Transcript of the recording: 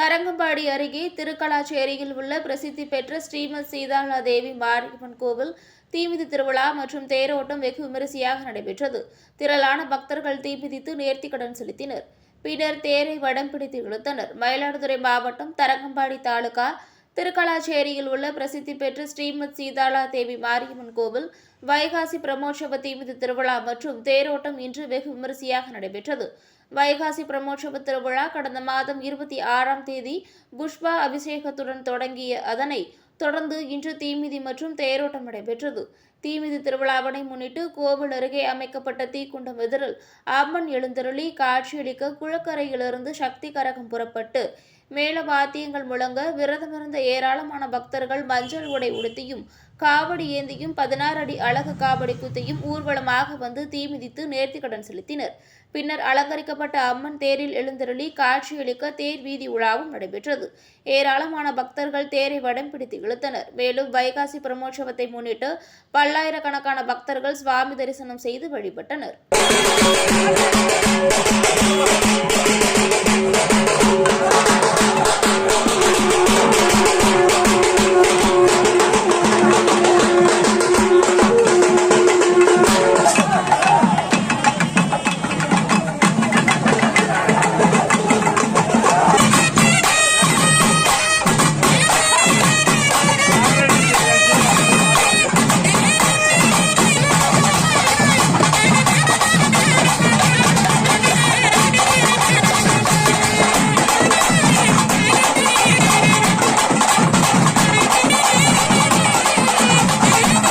தரங்கம்பாடி அருகே திருக்கலாச்சேரியில் உள்ள பிரசித்தி பெற்ற ஸ்ரீமத் சீதாலா தேவி மாரியம்மன் கோவில் தீமிதி திருவிழா மற்றும் தேரோட்டம் வெகு விமரிசையாக நடைபெற்றது. திரளான பக்தர்கள் தீமிதித்து நேர்த்திக்கடன் செலுத்தினர். பின்னர் தேரை வடம் பிடித்து இழுத்தனர். மயிலாடுதுறை மாவட்டம் தரங்கம்பாடி தாலுகா திருக்கலாச்சேரியில் உள்ள பிரசித்தி பெற்ற ஸ்ரீமத் சீதாலா தேவி மாரியம்மன் கோவில் வைகாசி பிரமோற்சவ தீமிதி திருவிழா மற்றும் தேரோட்டம் இன்று வெகு விமரிசையாக நடைபெற்றது. வைகாசி பிரமோற்சவ திருவிழா கடந்த மாதம் இருபத்தி ஆறாம் தேதி புஷ்பா அபிஷேகத்துடன் தொடங்கிய அதனை தொடர்ந்து இன்று தீமிதி மற்றும் தேரோட்டம் நடைபெற்றது. தீமிதி திருவிழாவினை முன்னிட்டு கோவில் அருகே அமைக்கப்பட்ட தீக்குண்டம் எதிரில் அம்மன் எழுந்தருளி காட்சியளிக்க குளக்கரையிலிருந்து சக்தி கரகம் புறப்பட்டு மேல வாத்தியங்கள் முழங்க விரதமிருந்த ஏராளமான பக்தர்கள் மஞ்சள் உடை உடுத்தியும் காவடி ஏந்தியும் பதினாறு அடி அழகு காவடி குத்தியும் ஊர்வலமாக வந்து தீமிதித்து நேர்த்திக்கடன் செலுத்தினர். பின்னர் அலங்கரிக்கப்பட்ட அம்மன் தேரில் எழுந்தருளி காட்சியளிக்க தேர் வீதி உலாவும் நடைபெற்றது. ஏராளமான பக்தர்கள் தேரை வடம் பிடித்து இழுத்தனர். மேலும் வைகாசி பிரமோற்சவத்தை முன்னிட்டு பல்லாயிரக்கணக்கான பக்தர்கள் சுவாமி தரிசனம் செய்து வழிபட்டனர்.